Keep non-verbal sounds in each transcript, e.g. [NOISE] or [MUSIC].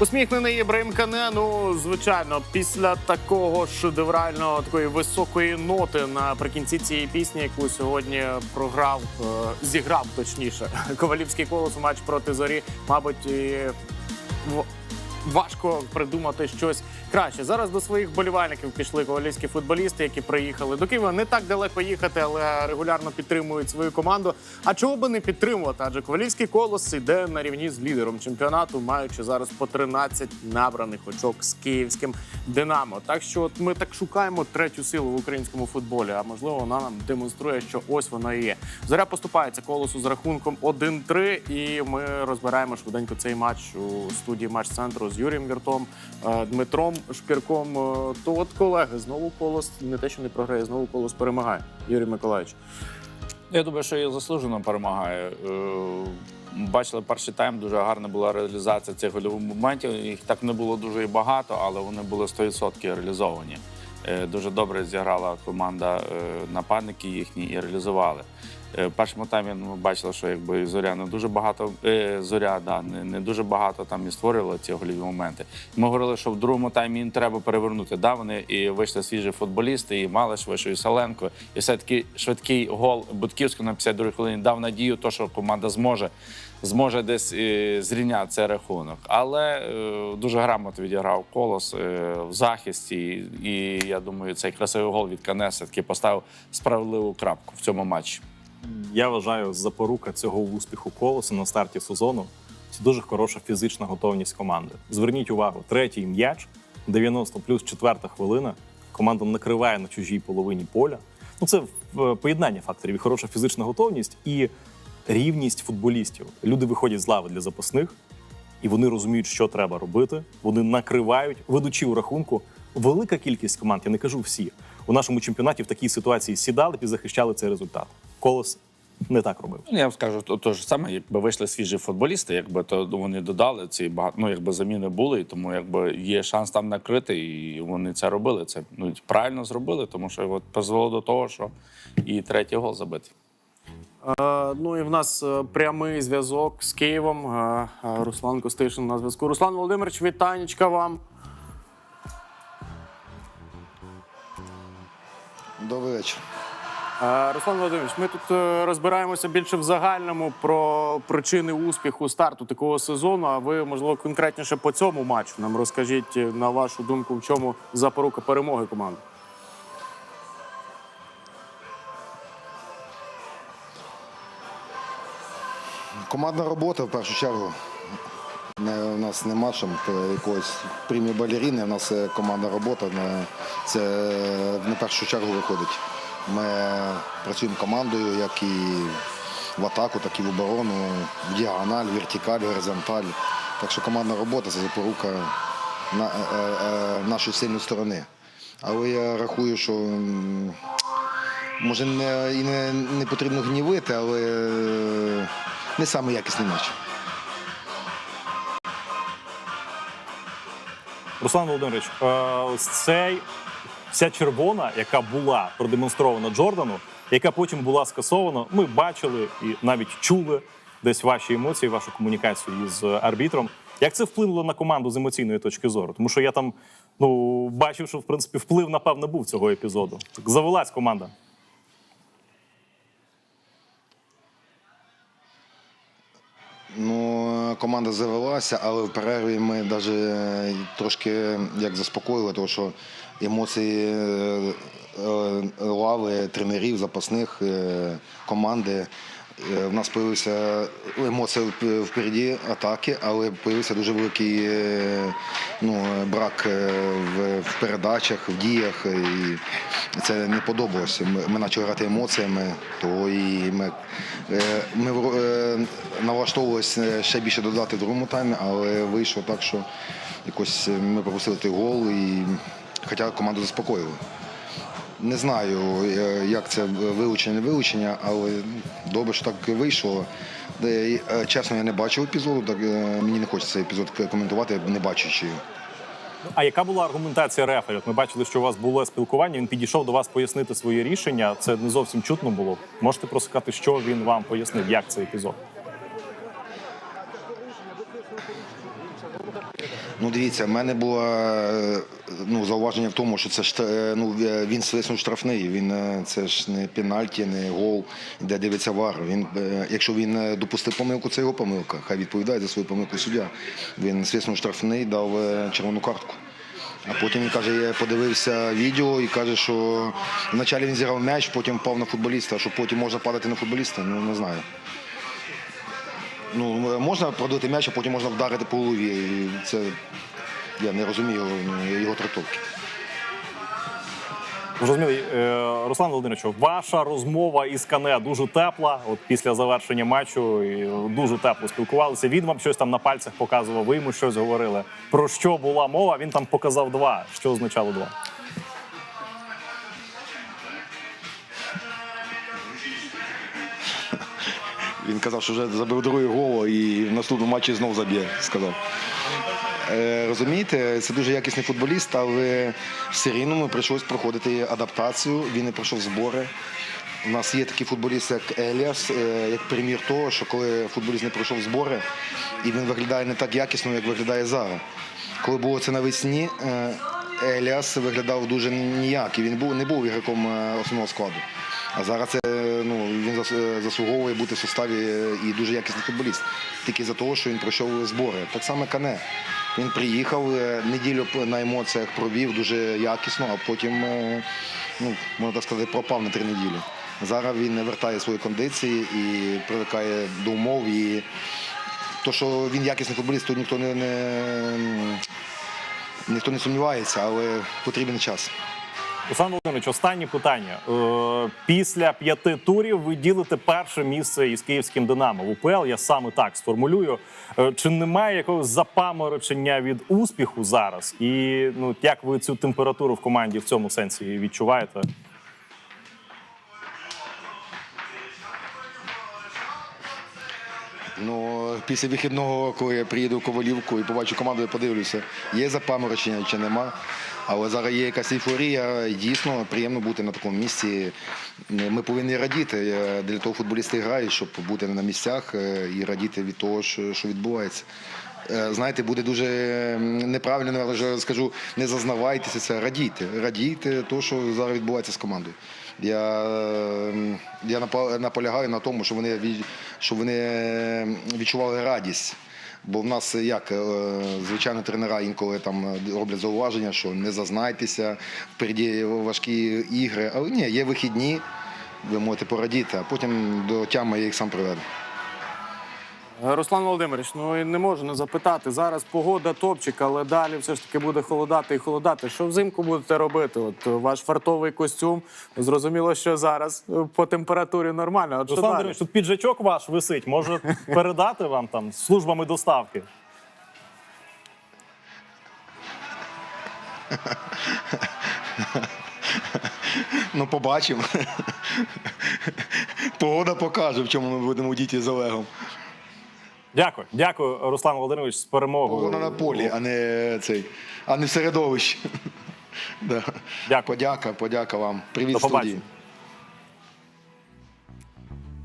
Усміхнений Єбраїм Кане, ну звичайно, після такого шедеврального такої високої ноти наприкінці цієї пісні, яку сьогодні програв, е, зіграв точніше [LAUGHS] Ковалівський колос у матч проти зорі, мабуть, і важко придумати щось краще. Зараз до своїх болівальників пішли ковалівські футболісти, які приїхали до Києва. Не так далеко їхати, але регулярно підтримують свою команду. А чого би не підтримувати? Адже ковалівський колос іде на рівні з лідером чемпіонату, маючи зараз по 13 набраних очок з київським Динамо. Так що от ми так шукаємо третю силу в українському футболі. А можливо, вона нам демонструє, що ось вона і є. Зоря поступається колосу з рахунком 1-3, і ми розбираємо швиденько цей матч у студії матч центру з Юрієм Віртом, е, Дмитром Шпірком. Е, То от колеги знову колос не те, що не програє, знову колос перемагає. Юрій Миколаївич. Я думаю, що і заслужено перемагає. Е, Бачили перший тайм, дуже гарна була реалізація цих гольових моментів. Їх так не було дуже і багато, але вони були 100% реалізовані. Дуже добре зіграла команда нападники їхні і реалізували. Е, першому таймі ми бачили, що якби зоря не дуже багато е, зоря, да, не, не дуже багато там і створювала ці гольові моменти. Ми говорили, що в другому таймі їм треба перевернути. Да, вони і вийшли свіжі футболісти, і Малиш вийшов, і Саленко. І все-таки швидкий гол Будківського на 52 хвилині дав надію, то, що команда зможе, зможе десь е, зрівняти цей рахунок. Але е, дуже грамотно відіграв колос е, в захисті. І я думаю, цей красивий гол від Канеса таки поставив справедливу крапку в цьому матчі. Я вважаю, запорука цього успіху колосу на старті сезону це дуже хороша фізична готовність команди. Зверніть увагу, третій м'яч, 90 плюс четверта хвилина. Команда накриває на чужій половині поля. Ну це е, поєднання факторів. І хороша фізична готовність і рівність футболістів. Люди виходять з лави для запасних, і вони розуміють, що треба робити. Вони накривають, ведучи у рахунку. Велика кількість команд, я не кажу всі, у нашому чемпіонаті в такій ситуації сідали і захищали цей результат. Колос не так робив. Ну, я вам скажу, то, то ж саме, якби вийшли свіжі футболісти, якби то вони додали ці багато, ну, якби заміни були, і тому якби є шанс там накрити, і вони це робили. Це ну, правильно зробили, тому що от призвело до того, що і третій гол забитий. Е, ну і в нас е, прямий зв'язок з Києвом. Е, е, Руслан Костишин на зв'язку. Руслан Володимирович, вітанечка вам. Добрий вечір. Е, Руслан Володимирович, ми тут е, розбираємося більше в загальному про причини успіху старту такого сезону. А ви, можливо, конкретніше по цьому матчу нам розкажіть е, на вашу думку, в чому запорука перемоги команди. Командна робота в першу чергу. Не, у нас нема там е, якоїсь прямі балеріни, у нас командна робота. Не, це на першу чергу виходить. Ми працюємо командою, як і в атаку, так і в оборону, в діагональ, вертикаль, горизонталь. Так що командна робота це запорука на, е, е, нашої сильної сторони. Але я рахую, що може не, і не, не потрібно гнівити, але е, не самий якісний матч. Руслан Володимирович, е, ось цей вся червона, яка була продемонстрована Джордану, яка потім була скасована. Ми бачили і навіть чули десь ваші емоції, вашу комунікацію із арбітром. Як це вплинуло на команду з емоційної точки зору? Тому що я там ну бачив, що в принципі вплив напевно був цього епізоду. Так завелась команда. Ну, команда завелася, але в перерві ми навіть трошки як заспокоїли, тому що емоції е, е, лави, тренерів, запасних е, команди. В нас з'явилися емоції вп- впереді атаки, але з'явився дуже великий ну, брак в, передачах, в діях. І це не подобалося. Ми, почали грати емоціями, то і ми, ми налаштовувалися ще більше додати в другому таймі, але вийшло так, що якось ми пропустили той гол, і, хоча команду заспокоїли. Не знаю, е, як це вилучення, не вилучення, але добре, що так вийшло. Е, Чесно, я не бачив епізоду, так е, мені не хочеться епізод коментувати, не бачачи. А яка була аргументація рефері? Ми бачили, що у вас було спілкування. Він підійшов до вас пояснити своє рішення. Це не зовсім чутно було. Можете просто що він вам пояснив, як цей епізод? Ну, дивіться, в мене було е, ну, зауваження в тому, що це е, ну, е, він свиснув штрафний. Він це ж не пенальті, не гол, де дивиться вар. Він, якщо він допустив помилку, це його помилка. Хай відповідає за свою помилку суддя. Він свиснув штрафний, дав червону картку. А потім він каже, я подивився відео і каже, що вначалі він зіграв м'яч, потім впав на футболіста, що потім можна падати на футболіста, ну не знаю. Ну, можна продати м'яч, а потім можна вдарити по голові. І це я не розумію його трактовки. Зрозуміло, Е, Руслан Володимирович, ваша розмова із Кане дуже тепла. От після завершення матчу дуже тепло спілкувалися. Він вам щось там на пальцях показував, ви йому щось говорили. Про що була мова? Він там показав два. Що означало два? Він казав, що вже забив другий гол і в наступному матчі знов заб'є, сказав. Е, розумієте, це дуже якісний футболіст, але все рівно прийшлось проходити адаптацію. Він не пройшов збори. У нас є такий футболіст, як Еліас, е, як примір того, що коли футболіст не пройшов збори, і він виглядає не так якісно, як виглядає зараз. Коли було це навесні, е, Еліас виглядав дуже ніякий. Він був, не був ігроком основного складу. А зараз це, заслуговує бути в составі е, і дуже якісний футболіст. Тільки за того, що він пройшов збори. Так само Кане. Він приїхав, е, неділю на емоціях провів дуже якісно, а потім, е, ну, можна так сказати, пропав на три неділі. Зараз він не вертає свої кондиції і привикає до умов. І то, що він якісний футболіст, то ніхто не, не, ніхто не сумнівається, але потрібен час. Руслан Володимирович, останнє питання. Е, Після п'яти турів ви ділите перше місце із київським Динамо в УПЛ. Я саме так сформулюю. Е, Чи немає якогось запаморочення від успіху зараз? І ну як ви цю температуру в команді в цьому сенсі відчуваєте? Ну, після вихідного, коли я приїду в Ковалівку і побачу команду, я подивлюся, є запаморочення чи нема. Але зараз є якась ейфорія, дійсно приємно бути на такому місці. Ми повинні радіти. Для того футболісти грають, щоб бути на місцях е, і радіти від того, що відбувається. Е, Знаєте, буде дуже неправильно, але скажу, не зазнавайтеся це, радійте. Радійте то, що зараз відбувається з командою. Я, ем, я наполягаю на тому, що вони, щоб вони ем, відчували радість. Бо в нас як, е, звичайно, тренера інколи там е, роблять зауваження, що не зазнайтеся, впереді важкі ігри. Але ні, є вихідні, ви можете порадіти, а потім до тями я їх сам приведу. Е, Руслан Володимирович, ну і не можу не запитати. Зараз погода топчик, але далі все ж таки буде холодати і холодати. Що взимку будете робити? От е, ваш фартовий костюм. Зрозуміло, що зараз е, по температурі нормально. От Руслан? Володимирович, тут піджачок ваш висить. Може [LAUGHS] передати вам там службами доставки? Ну, побачимо. Погода покаже, в чому ми будемо діти з Олегом. Дякую, дякую, Руслан Володимирович, з перемогою. Погода на полі, а не цей, а не в середовищі. [LAUGHS] Да. Дякую. Подяка, подяка вам. Привіт, До побачення. студії.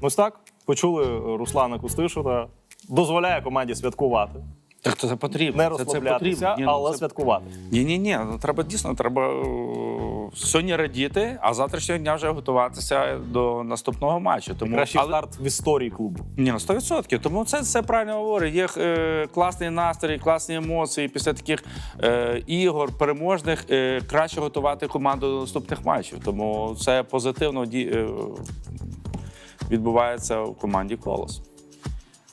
Ось так почули Руслана Кустишина. Дозволяє команді святкувати, Так то це потрібно. не Це- це потрібно. Ні, ну, але це- святкувати. Ні, ні, ні. Ну треба дійсно треба сьогодні радіти, а завтрашнього дня вже готуватися до наступного матчу. Тому Кращий але- старт в історії клубу. Ні, ну 100%. Тому це все правильно говорить. Є е, класний настрій, класні емоції. Після таких е, ігор переможних е, краще готувати команду до наступних матчів. Тому це позитивно ді, е, відбувається в команді Колос.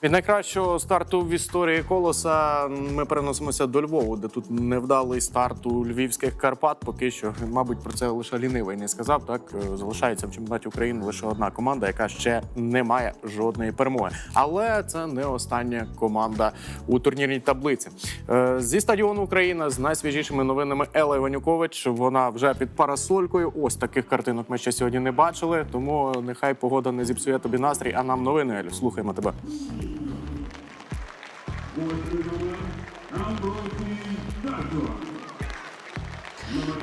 Від найкращого старту в історії колоса ми переносимося до Львову, де тут невдалий старт у львівських Карпат. Поки що, мабуть, про це лише лінивий не сказав. Так Е, залишається в чемпіонаті України лише одна команда, яка ще не має жодної перемоги. Але це не остання команда у турнірній таблиці. Е, Зі стадіону Україна з найсвіжішими новинами Ела Іванюкович. Вона вже під парасолькою. Ось таких картинок ми ще сьогодні не бачили. Тому нехай погода не зіпсує тобі настрій. А нам новини, Елю. Слухаємо тебе. Thank you.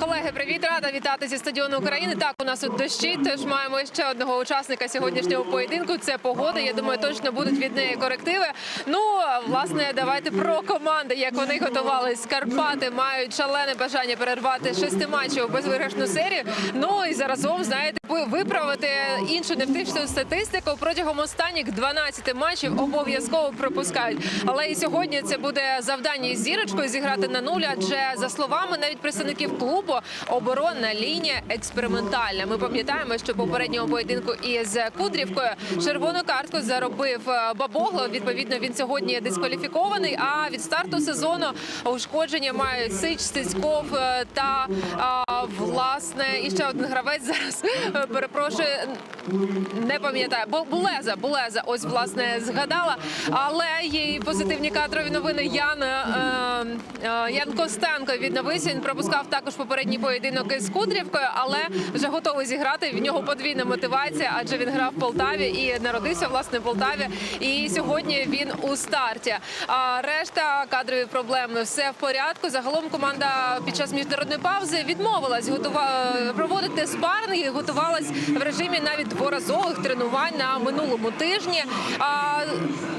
Колеги, привіт, рада вітати зі стадіону України. Так, у нас тут дощі. Тож маємо ще одного учасника сьогоднішнього поєдинку. Це погода. Я думаю, точно будуть від неї корективи. Ну власне, давайте про команди, як вони готувались. Карпати мають шалене бажання перервати шестиматчеву безвиграшну серію. Ну і заразом знаєте, виправити іншу невтішну статистику протягом останніх 12 матчів обов'язково пропускають. Але і сьогодні це буде завдання із зірочкою зіграти на нуль. Адже за словами навіть представників клубу, оборонна лінія експериментальна. Ми пам'ятаємо, що попереднього поєдинку із Кудрівкою червону картку заробив е, Бабогло. Відповідно, він сьогодні дискваліфікований. А від старту сезону ушкодження мають Сич, Стецьков е, та а, власне і ще один гравець зараз е, перепрошую. Не пам'ятаю, Бу- Булеза, Булеза, ось власне згадала. Але є і позитивні кадрові новини. Ян е, е, Ян Костенко відновився. Він пропускав також попередній поєдинок із Кудрівкою, але вже готовий зіграти. В нього подвійна мотивація, адже він грав в Полтаві і народився власне в Полтаві. І сьогодні він у старті. А решта кадрові проблеми все в порядку. Загалом команда під час міжнародної паузи відмовилась готува... проводити спарринги, готувалась в режимі навіть дворазових тренувань на минулому тижні. А,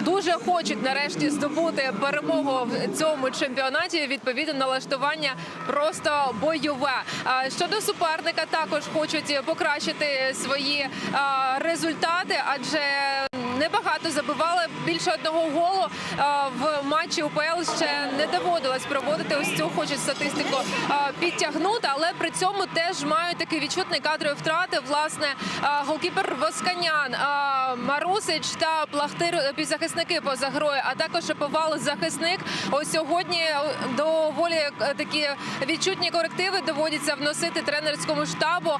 дуже хочуть нарешті здобути перемогу в цьому чемпіонаті. Відповідно, налаштування просто бойове. Щодо суперника, також хочуть покращити свої результати, адже небагато забивали більше одного голу в матчі УПЛ ще не доводилось проводити ось цю хочуть статистику підтягнути, але при цьому теж мають такі відчутні кадрові втрати. Власне, голкіпер Восканян, Марусич та Плахтир півзахисники поза грою, а також Шаповал захисник. Ось сьогодні доволі е, такі відчутні корективи доводяться вносити тренерському штабу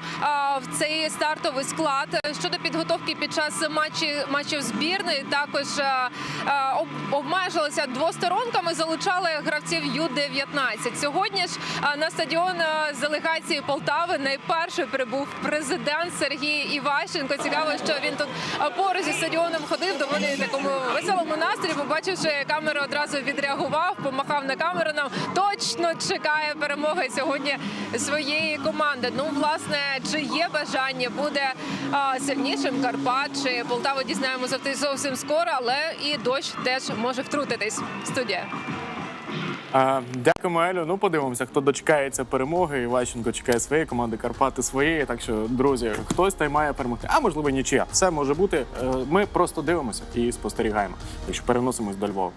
в цей стартовий склад. Щодо підготовки під час матчі, матчів збірної, також а, а, обмежилися двосторонками, залучали гравців Ю-19. Сьогодні ж а, на стадіон з делегації Полтави найперше прибув президент Сергій Іващенко. Цікаво, що він тут поруч зі стадіоном ходив доволі такому веселому настрої. Побачивши камеру, одразу відреагував, помахав на камеру. Нам точно чекає перемоги сьогодні своєї команди. Ну, власне, чи є бажання буде сильнішим Карпат чи Полтава дізнаємося зовсім скоро, але і дощ теж може втрутитись. Студія. А, дякуємо, Елю. Ну, подивимося, хто дочекається перемоги. Іващенко чекає своєї команди, Карпати своєї. Так що, друзі, хтось та має перемогти. А можливо, нічия. Все може бути. Е, Ми просто дивимося і спостерігаємо. Так що переносимось до Львова.